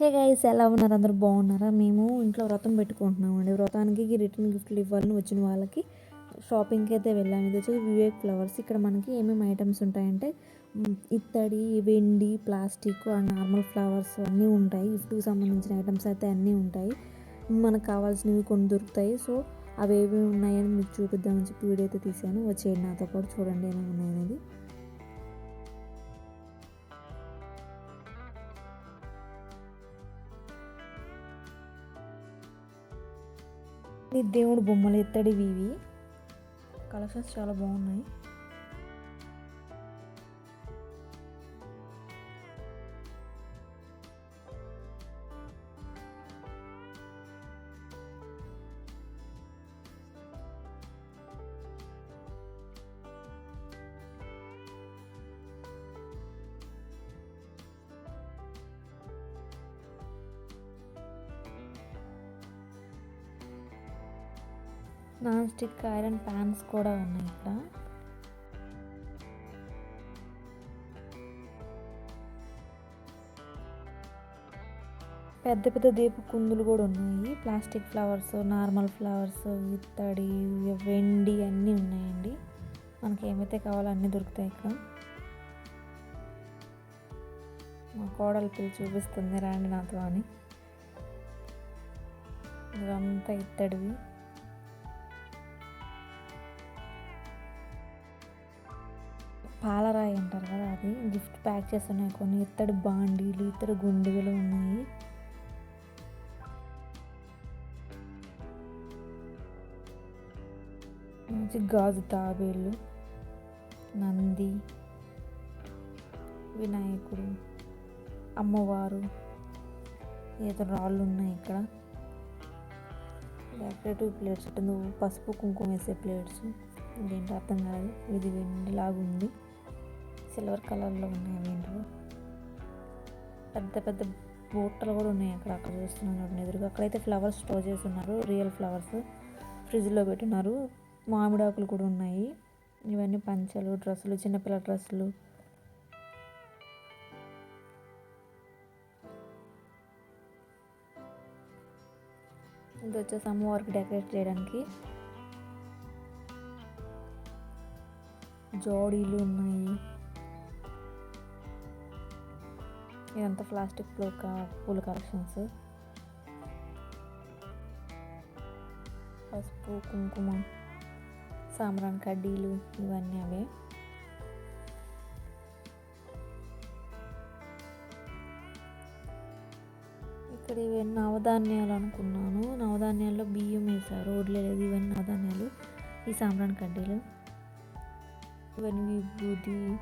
Hey guys ఎలా ఉన్నారు? అందరూ బాగున్నారా? మేము ఇంట్లో వ్రతం పెట్టుకుంటున్నామండి. వ్రతానికి రిటర్న్ గిఫ్ట్లు ఇవ్వాలని వచ్చిన వాళ్ళకి షాపింగ్కి అయితే వెళ్ళాము ఇది వచ్చేసి వివేక్ ఫ్లవర్స్. ఇక్కడ మనకి ఏమేమి ఐటమ్స్ ఉంటాయంటే ఇత్తడి వెండి ప్లాస్టిక్ అండ్ నార్మల్ ఫ్లవర్స్ అన్నీ ఉంటాయి. గిఫ్ట్కి సంబంధించిన ఐటమ్స్ అయితే అన్నీ ఉంటాయి. మనకు కావాల్సినవి కొన్ని దొరుకుతాయి. సో అవి ఏవి ఉన్నాయని మీకు చూపిద్దామని చెప్పి వీడియో అయితే తీశాను. వచ్చేయండి నాతో పాటు. చూడండి ఏమేమి ఉన్నాయనేది. దేవుడు బొమ్మలు ఎత్తడివి ఇవి. కలెక్షన్స్ చాలా బాగున్నాయి. నాన్ స్టిక్ ఐరన్ ప్యాన్స్ కూడా ఉన్నాయి ఇక్కడ. పెద్ద పెద్ద దీప కుందులు కూడా ఉన్నాయి. ప్లాస్టిక్ ఫ్లవర్స్ నార్మల్ ఫ్లవర్స్ ఇత్తడి వెండి అన్నీ ఉన్నాయండి. మనకి ఏమైతే కావాలో అన్నీ దొరుకుతాయి ఇక్కడ. మా కోడలు పిల్లి చూపిస్తుంది రాండి నాతో అని. ఇదంతా ఇత్తడివి. పాలరాయి అంటారు కదా అది. గిఫ్ట్ ప్యాక్ చేస్తున్నాయి కొన్ని. ఇత్తడి బాండీలు ఇత్తడి గుండుగలు ఉన్నాయి. మంచి గాజు తాబేళ్ళు నంది వినాయకుడు అమ్మవారు ఏదో రాళ్ళు ఉన్నాయి ఇక్కడ. డెకరేటివ్ ప్లేట్స్ పసుపు కుంకుమ వేసే ప్లేట్స్. ఇదేంటి అర్థం కాదు ఇది వెండిలాగుంది. ఉంది సిల్వర్ కలర్లో ఉన్నాయి అవేంటో పెద్ద పెద్ద బూట్టలు కూడా ఉన్నాయి అక్కడ అక్కడ చూస్తున్నాను ఎదురుగా అక్కడైతే ఫ్లవర్స్ స్టోర్ చేసి ఉన్నారు రియల్ ఫ్లవర్స్. ఫ్రిడ్జ్లో పెట్టినారు మామిడాకులు కూడా ఉన్నాయి. ఇవన్నీ పంచలు డ్రెస్సులు చిన్నపిల్ల డ్రెస్సులు. ఇది వచ్చేసి అమ్మవారికి డెకరేట్ చేయడానికి జోడీలు ఉన్నాయి. ఇదంతా ప్లాస్టిక్ పూల క- పూల కలెక్షన్స్. పసుపు కుంకుమ సాంబ్రాన్ కడ్డీలు ఇవన్నీ అవే. ఇక్కడ ఇవన్నీ నవధాన్యాలు అనుకున్నాను. నవధాన్యాల్లో బియ్యం వేశారు. లేదు. ఇవన్నీ నవధాన్యాలు. ఈ సాంబ్రాన్ కడ్డీలు. ఇవన్నీ విభూతి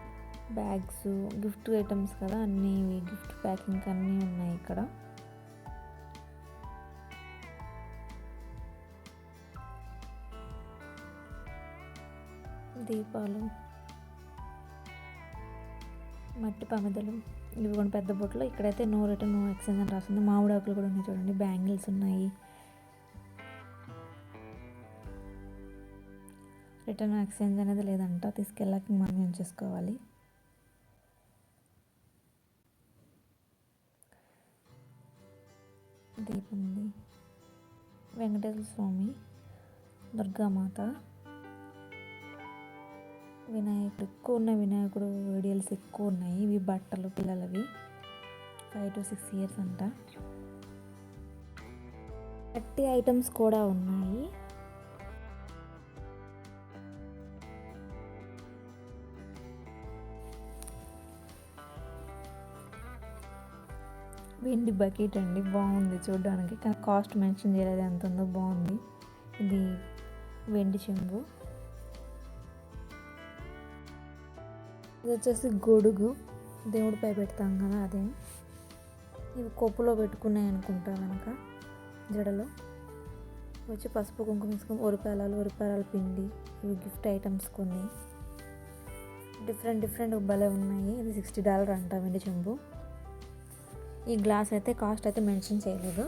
బ్యాగ్స్ గిఫ్ట్ ఐటమ్స్ కదా అన్నీ గిఫ్ట్ ప్యాకింగ్ అన్నీ ఉన్నాయి ఇక్కడ. దీపాలు మట్టి పమిదలు ఇవి కూడా పెద్ద బొట్లు. ఇక్కడైతే నో రిటర్న్ నో ఎక్స్చేంజ్ అని రాస్తుంది మామిడి ఆకులు కూడా ఉన్నాయి చూడండి. బ్యాంగిల్స్ ఉన్నాయి. రిటర్న్ ఎక్స్చేంజ్ అనేది లేదంట. తీసుకెళ్ళాక మనం ఏం చేసుకోవాలి? దీపం ఉంది వెంకటేశ్వర స్వామి దుర్గామాత వినాయకుడు ఎక్కువ ఉన్న వినాయకుడు వీడియోస్ ఎక్కువ ఉన్నాయి. ఇవి బట్టలు పిల్లలవి. ఫైవ్ టు సిక్స్ ఇయర్స్ అంట. థర్టీ ఐటమ్స్ కూడా ఉన్నాయి. వెండి బకెట్ అండి బాగుంది చూడడానికి. కానీ కాస్ట్ మెన్షన్ చేయలేదు ఎంత ఉందో బాగుంది. ఇది వెండి చెంబు ఇది వచ్చేసి గొడుగు. దేవుడిపై పెడతాం కదా అదే. ఇవి కొప్పులో పెట్టుకున్నాయి అనుకుంటా కనుక జడలో. వచ్చి పసుపు కుంకుమ వేసుకుని ఉరిపేలాలు ఒరిపాలాల పిండి ఇవి గిఫ్ట్ ఐటమ్స్ కొన్ని. డిఫరెంట్ డిఫరెంట్ భలే ఉన్నాయి. ఇది సిక్స్టీ డాలర్ అంట వెండి చెంబు. ఈ గ్లాస్ అయితే కాస్ట్ అయితే మెన్షన్ చేయలేదు.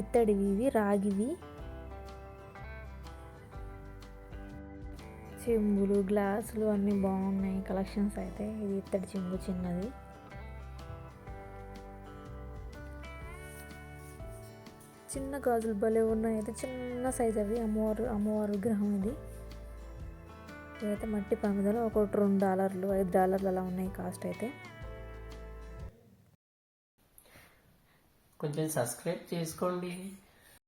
ఇత్తడివి ఇవి రాగివి చెంబులు గ్లాసులు అన్నీ బాగున్నాయి. కలెక్షన్స్ అయితే ఇది ఇత్తడి చెంబు చిన్నది. చిన్న గాజులు భలే ఉన్నాయి. అయితే చిన్న సైజ్ అవి. అమ్మవారు అమ్మవారు విగ్రహం ఇది. ఇదైతే మట్టి పండుదలు ఒకటి రెండు డాలర్లు ఐదు డాలర్లు అలా ఉన్నాయి కాస్ట్ అయితే. కొంచెం సబ్స్క్రైబ్ చేసుకోండి.